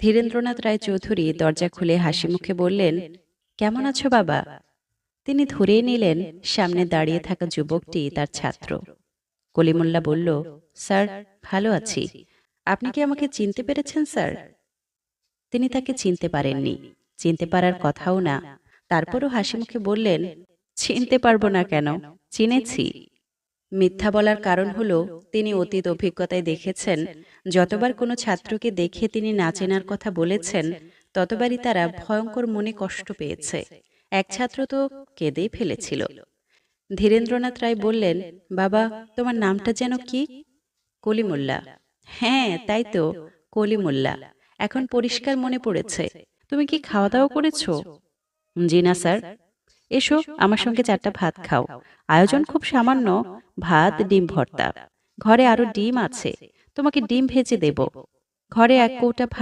ধীরেন্দ্রনাথ রায় চৌধুরী দরজা খুলে হাসি মুখে বললেন, কেমন আছো বাবা? তিনি ধরেই নিলেন, সামনে দাঁড়িয়ে থাকা যুবকটি তার ছাত্র। কলিমুল্লা বলল, স্যার, ভালো আছি। আপনি কি আমাকে চিনতে পেরেছেন, স্যার? তিনি তাকে চিনতে পারেননি। চিনতে পারার কথাও না। তারপরও হাসি মুখে বললেন, চিনতে পারব না কেন? চিনেছি। মিথ্যা বলার কারণ হল তিনি অতীত অভিজ্ঞতায় দেখেছেন যতবার কোনো ছাত্রকে দেখে তিনি না চেনার কথা বলেছেন ততবারই তারা ভয়ঙ্কর মনে কষ্ট পেয়েছে। এক ছাত্র তো কেঁদেই ফেলেছিল। ধীরেন্দ্রনাথ রায় বললেন বাবা তোমার নামটা যেন কি? কলিমুল্লা। হ্যাঁ তাই তো কলিমুল্লা। এখন পরিষ্কার মনে পড়েছে। তুমি কি খাওয়া দাওয়া করেছ? জি না স্যার। এসো আমার সঙ্গে চারটা ভাত খাও। আয়োজন খুব সামান্য ভাত ডিম ভর্তা। ঘরে আরও ডিম আছে। তোমাকে ডিম ভেজে দেব। ঘরে এক কৌটা